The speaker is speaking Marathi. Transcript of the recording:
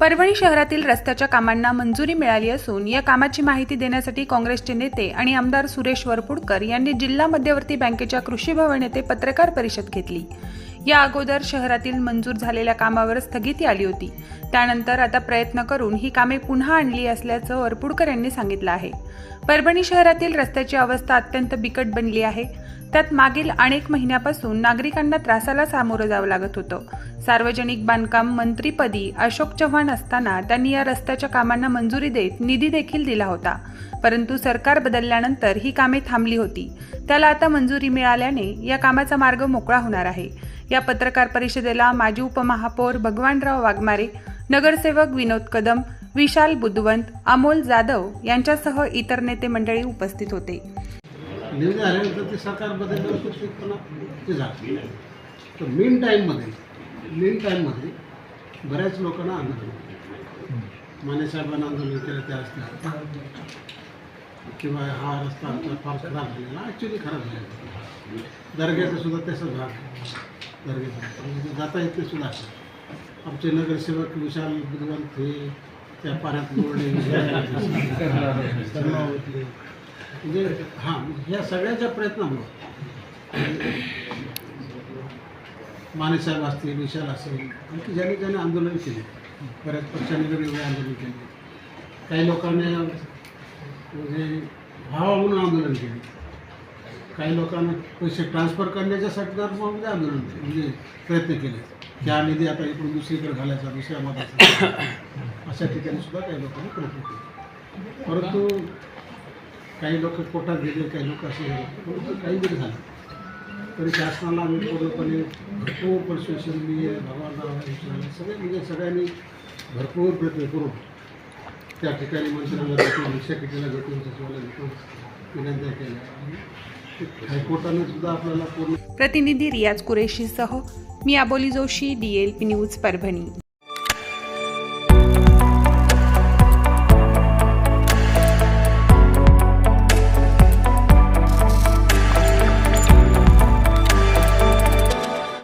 परभणी शहरातील रस्त्याच्या कामांना मंजुरी मिळाली असून या कामाची माहिती देण्यासाठी काँग्रेसचे नेते आणि आमदार सुरेश वरपुडकर यांनी जिल्हा मध्यवर्ती बँकेच्या कृषी भवन येथे पत्रकार परिषद घेतली. या अगोदर शहरातील मंजूर झालेल्या कामावर स्थगिती आली होती. त्यानंतर आता प्रयत्न करून ही कामे पुन्हा आणली असल्याचं वरपुडकर यांनी सांगितलं आहे. परभणी शहरातील रस्त्याची अवस्था अत्यंत बिकट बनली आहे. त्यात मागील अनेक महिन्यापासून नागरिकांना त्रासाला सामोरं जावं लागत होतं. सार्वजनिक बांधकाम मंत्रीपदी अशोक चव्हाण असताना त्यांनी या रस्त्याच्या कामांना मंजुरी देत निधी देखील दिला होता. परंतु सरकार बदलल्यानंतर ही कामे थांबली होती. त्याला आता मंजुरी मिळाल्याने या कामाचा मार्ग मोकळा होणार आहे. या पत्रकार परिषदेला माजी उपमहापौर भगवानराव वाघमारे नगरसेवक विनोद कदम विशाल बुद्धवंत अमोल जाधव यांच्यासह इतर नेते मंडळी उपस्थित होते. सरकार मेन टाईममध्ये मेन टाईममध्ये बऱ्याच लोकांना आंदोलन केलं. माने साहेबांना आंदोलन केलं त्या रस्त्यावर. किंवा हा रस्ता आमचा फार खराब झालेला ॲक्च्युली खराब झालेला. दर्ग्याचा सुद्धा तसंच भाग जाता येत सुद्धा. आमचे नगरसेवक विशाल बुधवंत हे त्या पाण्यात मोडणे म्हणजे हां ह्या सगळ्याच्या प्रयत्नामुळं. मानेसाहेब असतील विशाल असेल आणखी ज्याने ज्याने आंदोलन केले बऱ्याच पक्षांनी वेगवेगळे आंदोलन केले. काही लोकांनी म्हणजे व्हावा म्हणून आंदोलन केले. काही लोकांना पैसे ट्रान्सफर करण्याच्या संदर्भामध्ये आंदोलन म्हणजे प्रयत्न केले. की हा निधी आता इकडून दुसरीकडे घालायचा दुसऱ्या मताचा. अशा ठिकाणी सुद्धा काही लोकांनी प्रयत्न केले. परंतु काही लोक कोटात गेले काही लोक असे गेले परंतु काही जरी झालं. तरी शासनाला आम्ही पूर्णपणे भरपूर परsuasion मी भगवानराव सगळे म्हणजे सगळ्यांनी भरपूर प्रयत्न करून त्या ठिकाणी मंत्र्यांना भेटून सेक्रेटरीला भेटून सचिवाला भेटून विनंत्या केल्या. आणि हायकोर्टाने सुद्धा आपल्याला पूर्ण प्रतिनिधी रियाज कुरेशीसह मी आबोली जोशी डीएलपी न्यूज परभणी.